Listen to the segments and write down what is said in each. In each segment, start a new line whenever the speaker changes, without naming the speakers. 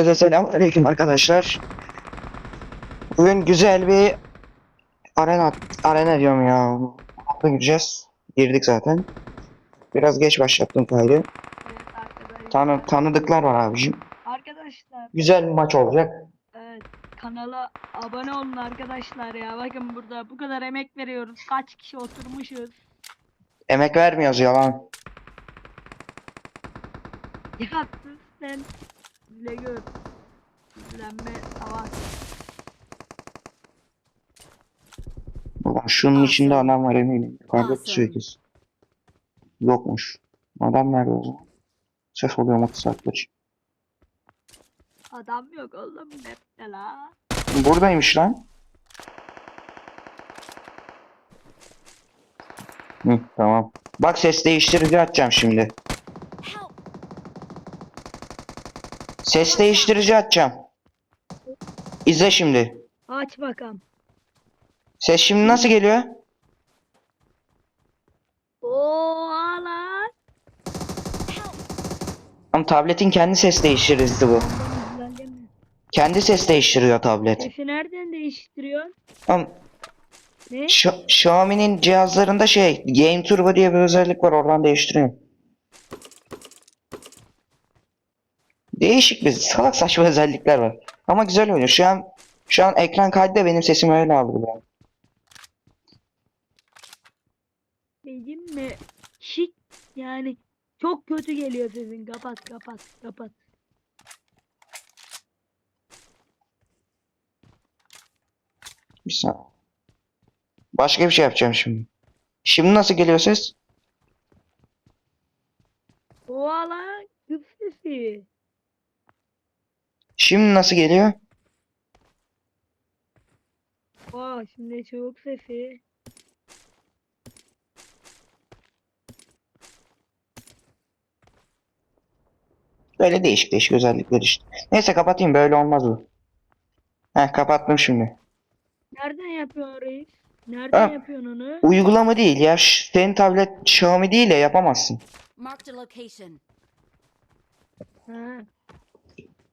Herkese selamünaleyküm arkadaşlar. Bugün güzel bir arena arena diyorum ya. Hafta gireceğiz. Girdik zaten. Biraz geç başlattım kaydı.
Evet.
Tanı tanıdıklar var abicim.
Arkadaşlar
Güzel bir maç olacak.
evet kanala abone olun arkadaşlar ya. Bakın burada bu kadar emek veriyoruz. Kaç kişi oturmuşuz.
Emek vermiyoruz yalan.
Ya sen. Bile gör. İzlenme savaş.
Ulan şunun içinde adam var eminim. Yukarıda tutuyor kız. Yokmuş. Adam nerede o zaman? Ses oluyor motosikletçi.
Adam yok oğlum mapte la.
Buradaymış lan. Hı, tamam. Bak ses değiştirici açacağım şimdi. Ses değiştirici açacağım. İzle şimdi.
Aç bakalım.
Ses şimdi nasıl geliyor?
Oo lan.
Ama tabletin kendi ses değiştiricisi bu. Kendi ses değiştiriyor tablet.
Sesi nereden değiştiriyorsun?
Ama
Ne?
Ş- Xiaomi'nin cihazlarında şey Game Turbo diye bir özellik var oradan değiştiriyor. Değişik bir salak saçma özellikler var. Ama güzel oynuyor. Şu an şu an ekran kaydı benim sesimi öyle algılıyor.
Dedim mi? Şik yani çok kötü geliyor sesin. Kapat kapat kapat.
Bir saniye. Başka bir şey yapacağım şimdi. Şimdi nasıl geliyor ses?
Oha lan kız sesi.
Şimdi nasıl geliyor?
Aa şimdi çabuk sesi.
Böyle değişik değişik özellikler işte. Neyse kapatayım böyle olmaz bu. Heh kapattım şimdi.
Nereden yapıyorsun reis? Nereden
Ha.
yapıyorsun onu?
Uygulama değil ya. Senin tablet Xiaomi değil ya yapamazsın.
Marked a location.
Ha.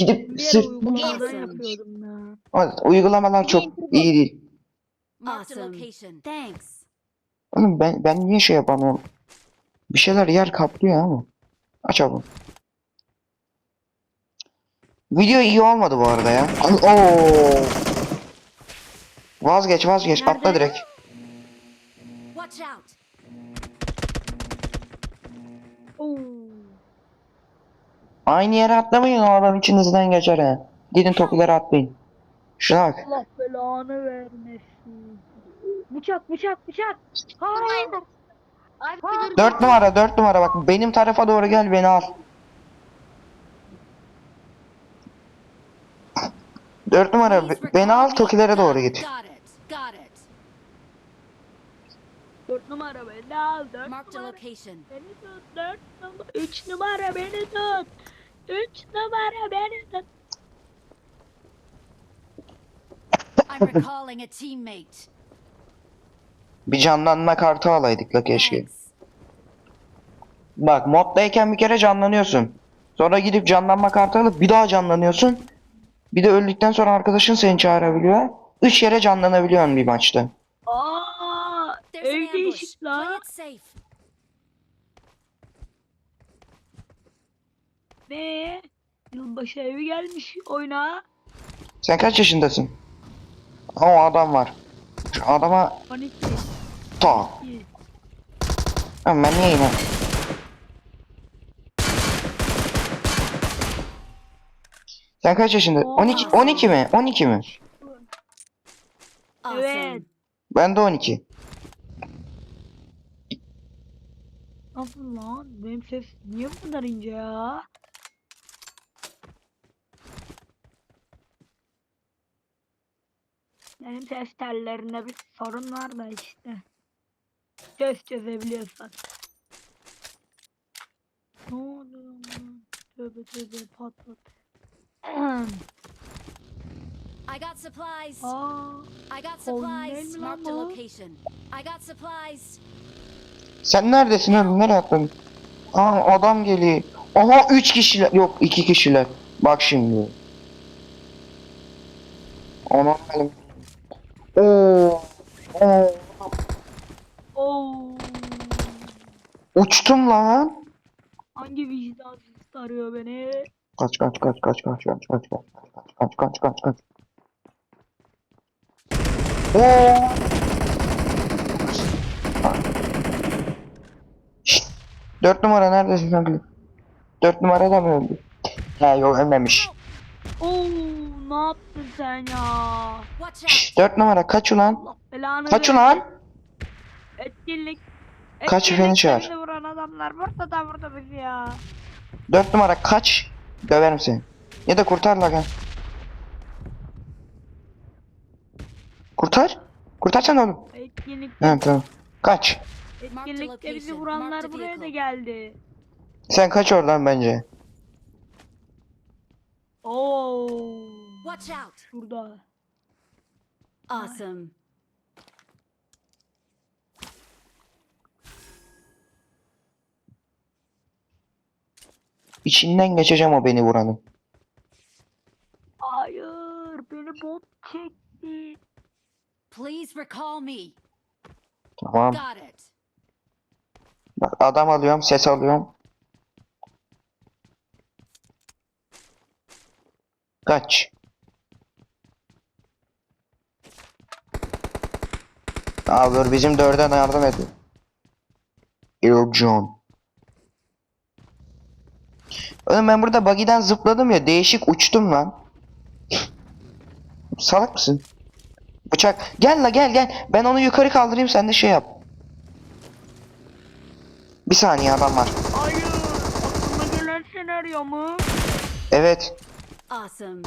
Gidip
Bir
sırf
uygulamadan yapıyordum ya.
Uygulamalar çok iyi değil.
Marked a
Awesome.
location. Thanks.
Oğlum ben ben niye şey yapamıyorum? Bir şeyler yer kaplıyor ama. Aç abi. Video iyi olmadı bu arada ya. Oo. Vazgeç vazgeç atla direkt.
Watch out!
Aynı yere atlamayın o adam içinizden geçer ha. Gidin tokilere atlayın. Şuna bak.
Allah belanı vermesin. Bıçak bıçak bıçak. Hayır. Hayır.
Dört numara dört numara bak benim tarafa doğru gel beni al. Dört numara beni al tokilere doğru git.
Dört numara beni al. Dört numara beni tut. Dört numara. Üç numara beni tut. Üç numara beni tut.
I'm recalling a teammate.
Bir canlanma kartı alaydık la keşke.
Thanks.
Bak moddayken bir kere canlanıyorsun. Sonra gidip canlanma kartı alıp bir daha canlanıyorsun. Bir de öldükten sonra arkadaşın seni çağırabiliyor. Üç yere canlanabiliyorsun bir maçta.
Aa,
There's an
ev
ambush.
değişik
Play
la.
it safe.
Ne? Yılbaşı evi gelmiş oyuna.
Sen kaç yaşındasın? O adam var. Şu adama
12.
ta.
İyi.
Lan ben niye yine? Sen kaç yaşında? 12 12 mi? 12 mi?
Evet.
Ben de 12.
Nasıl lan? Benim ses niye bu kadar ince ya? Benim ses tellerinde bir sorun var da işte. Çöz çözebiliyorsan. Ne oldu lan? Tövbe tövbe patlat.
I got supplies.
Aa,
I got supplies. Marked a location. I got supplies.
Sen neredesin oğlum? Nereye atladın? Aa adam geliyor. Aha 3 kişiler. Yok 2 kişiler. Bak şimdi. Onu alalım. Oo. Oo.
Oo.
Uçtum lan.
Hangi vicdansız arıyor beni?
Kaç kaç kaç kaç kaç kaç kaç kaç kaç kaç kaç kaç kaç. Oo. Şşt. Dört numara neredesin kanka? Dört numara da mı öldü? He yok ölmemiş.
Oo, ne yaptın sen ya?
Şşt, dört numara kaç ulan?
Allah belanı
Kaç ulan?
Etkinlik.
Kaç beni çağır.
Etkinlikte vuran adamlar burada da burada bizi ya.
Dört numara kaç? Döverim seni. Ya da kurtar la gel. Kurtar. Kurtarsan oğlum.
Etkinlikte,
He tamam. Kaç.
etkinlikte bizi vuranlar buraya da geldi.
Sen kaç oradan bence.
Oo.
Watch out!
Şurada.
Awesome.
İçinden geçeceğim o beni vuranın.
Hayır, beni bot çekti.
Please recall me.
Tamam.
Got it.
Bak adam alıyorum, ses alıyorum. Kaç. Abi dur bizim dörden yardım edin. John. Oğlum ben burada buggy'den zıpladım ya değişik uçtum lan. Salak mısın? Bıçak. Gel la gel gel. Ben onu yukarı kaldırayım sen de şey yap. Bir saniye adam var.
Hayır, aklıma gelen senaryo mu?
Evet.
Awesome.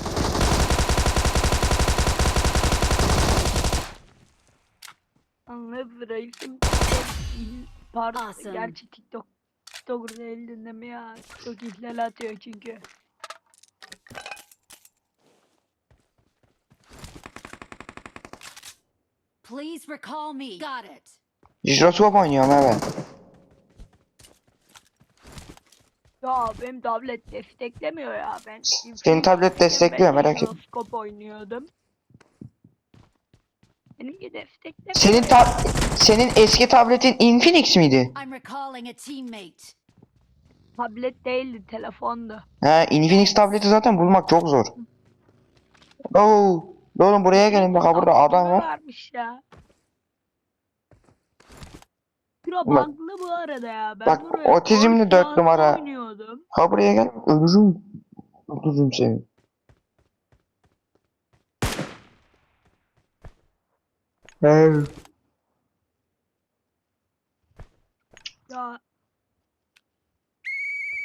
Anladım reisim. Pardon,
Awesome.
gerçi TikTok. TikToker'da el dinleme ya. TikTok ihlal atıyor çünkü.
Please recall me. Got it.
Jiroskop oynuyorum evet.
Ya benim tablet desteklemiyor ya ben.
Senin tablet destekliyor, merak etme.
jiroskop oynuyordum. Benimki desteklemiyor.
Senin tab senin eski tabletin Infinix miydi?
Tablet değildi telefondu.
He Infinix tableti zaten bulmak çok zor. Oo. Oğlum buraya gelin bak burada adam var.
Varmış ya. Bura
Bak-
banklı bu arada ya. Ben
bak,
buraya
otizmli
dört
numara.
Oynuyordum.
Ha buraya gel. Ölürüm. Öldürürüm seni. Hey.
Ya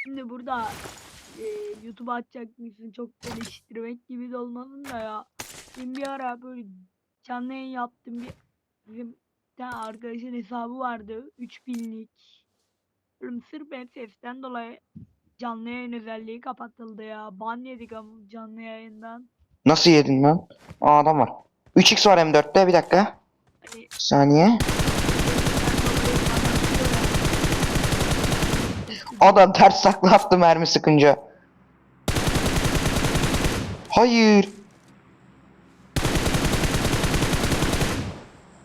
şimdi burada e, YouTube'a atacak mısın çok geliştirmek gibi de olmasın da ya. Şimdi bir ara böyle canlı yayın yaptım bir bizim tane arkadaşın hesabı vardı 3000'lik. Oğlum sırf FF'den dolayı canlı yayın özelliği kapatıldı ya. Ban yedik ama canlı yayından.
Nasıl yedin lan? Aa adam var. 3x var M4'te bir dakika.
Hani
saniye. Adam ters takla attı mermi sıkınca. Hayır.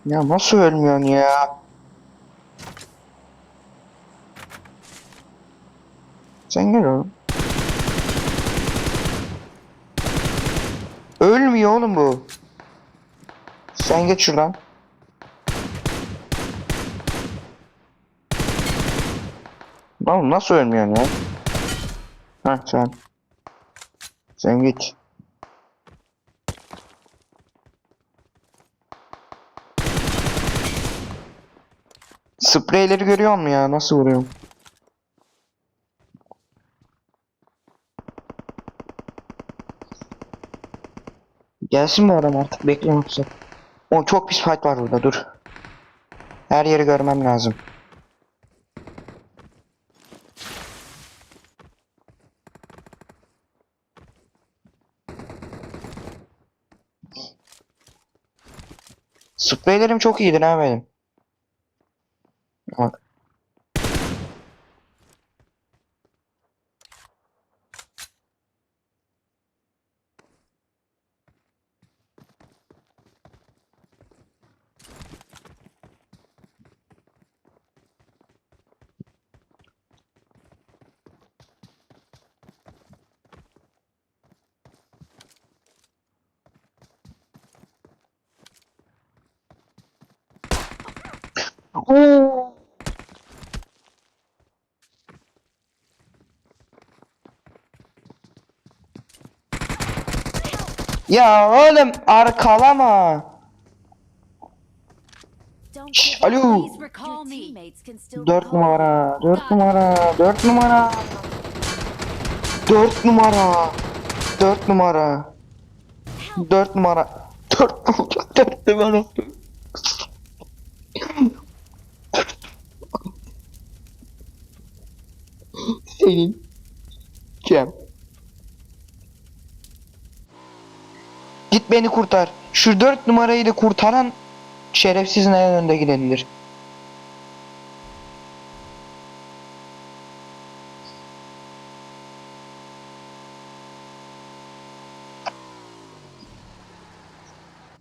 Ya nasıl ölmüyorsun ya? Sen gel oğlum. Ölmüyor oğlum bu. Sen geç şuradan. Oğlum nasıl ölmüyorsun ya? Heh sen. Sen git. Spreyleri görüyor musun ya? Nasıl vuruyorum? Gelsin bu adam artık bekliyorum yoksa. O çok pis fight var burada dur. Her yeri görmem lazım. Spreylerim çok iyidir ha benim. Oo. Ya oğlum arkalama. Şş, alo.
Please recall me. Teammates can still
4
recall
numara,
you.
4
Got it.
numara, 4 numara. 4 numara. 4 numara. 4 numara. 4 numara. 4 numara. Senin. Cem. Git beni kurtar. Şu 4 numarayı da kurtaran şerefsizin en önde gidenidir.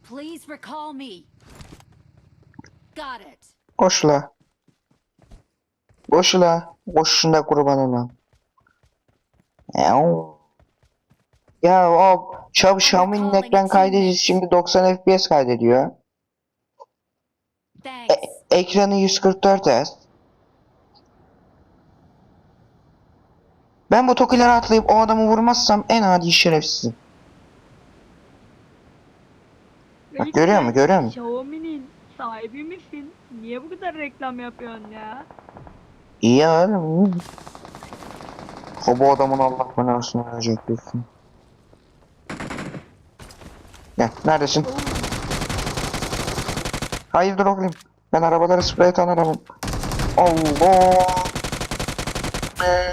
Please recall me. Got it.
Koş la. Koşunda kurban olan. Ya o Şab Xiaomi'nin ekran kaydedicisi şimdi 90 FPS kaydediyor.
Thanks.
Ekranı 144 Hz. Ben bu tokileri atlayıp o adamı vurmazsam en adi şerefsizim. Bak, görüyor musun, görüyor musun?
Xiaomi'nin sahibi misin? Niye bu kadar reklam yapıyorsun ya?
İyi ya oğlum. O bu adamın Allah belasını verecek diyorsun. Gel neredesin?
Oo,
Hayırdır oğlum? Ben arabaları sprey atan. Allah.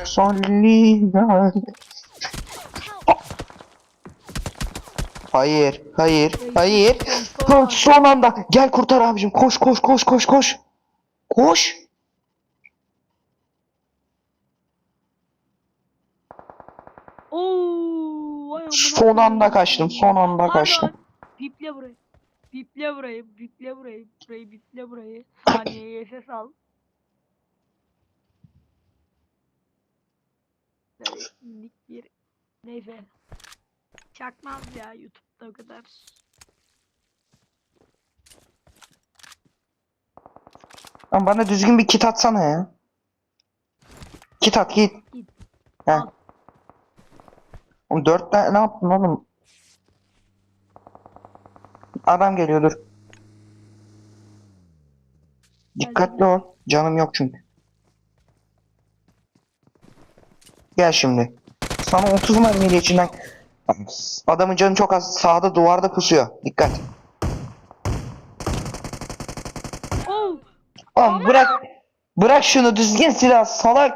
Salli Hayır, hayır, hayır. Ha, Son anda. Gel kurtar abicim. Koş, koş, koş, koş, koş. Koş. Son anda kaçtım. Son anda
Pardon.
kaçtım.
Biple burayı. Biple burayı. Biple burayı. Burayı biple burayı. Saniyeye ses al. Böyle indik bir. Neyse. Çakmaz ya YouTube'da o kadar.
Lan bana düzgün bir kit atsana ya. Kit at git.
Git.
Heh.
Al.
Oğlum dört tane ne yaptın oğlum? Adam geliyor dur. Dikkatli ol. Canım yok çünkü. Gel şimdi. Sana 30 mermiyle içinden... Adamın canı çok az. Sağda duvarda pusuyor. Dikkat.
Oo,
Oğlum bırak. Bırak şunu düzgün silah salak.